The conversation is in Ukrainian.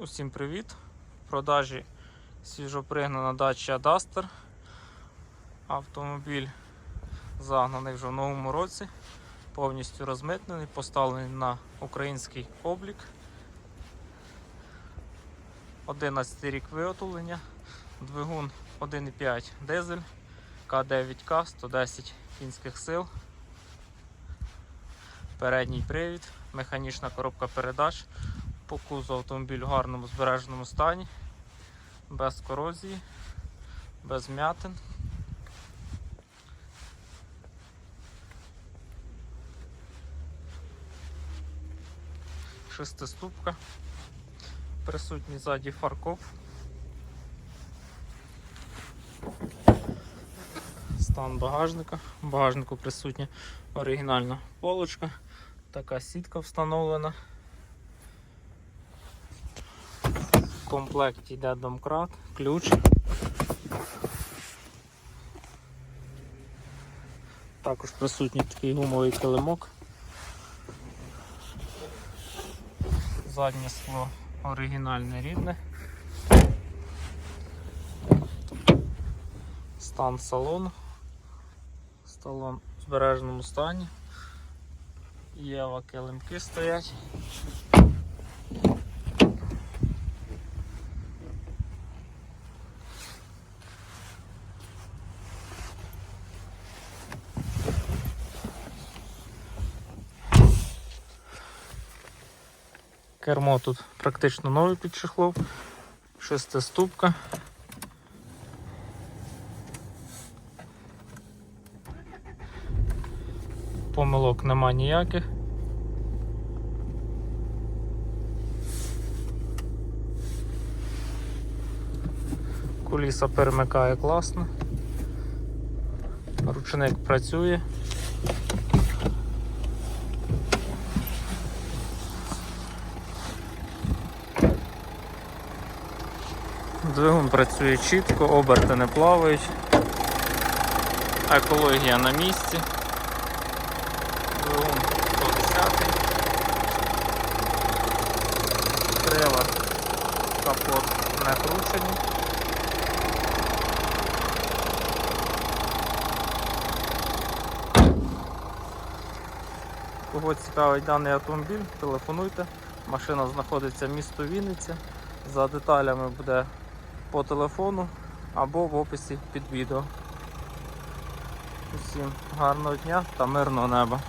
Усім привіт! В продажі свіжопригнана дача Duster. Автомобіль загнаний вже в новому році, повністю розмитнений, поставлений на український облік. 11 рік виготовлення, двигун 1,5 дизель, К9К, 110 кінських сил, передній привід, механічна коробка передач. По кузову автомобіль в гарному збереженому стані, без корозії, без м'ятин. Шестиступка, присутній ззаді фаркоп. Стан багажника. В багажнику присутня оригінальна полочка, така сітка встановлена. В комплекті йде домкрат, ключ. Також присутній такий гумовий килимок. Заднє скло оригінальне рідне. Стан салону. Салон в збереженому стані. Єва килимки стоять. Кермо тут практично новий під чехлом. Шестиступка. Помилок нема ніяких. Куліса перемикає класно. Ручник працює. Двигун працює чітко, оберти не плавають. Екологія на місці. Двигун 110. Крила капот не кручені. Кого цікавить даний автомобіль, телефонуйте. Машина знаходиться в місто Вінниця. За деталями буде по телефону або в описі під відео. Усім гарного дня та мирного неба.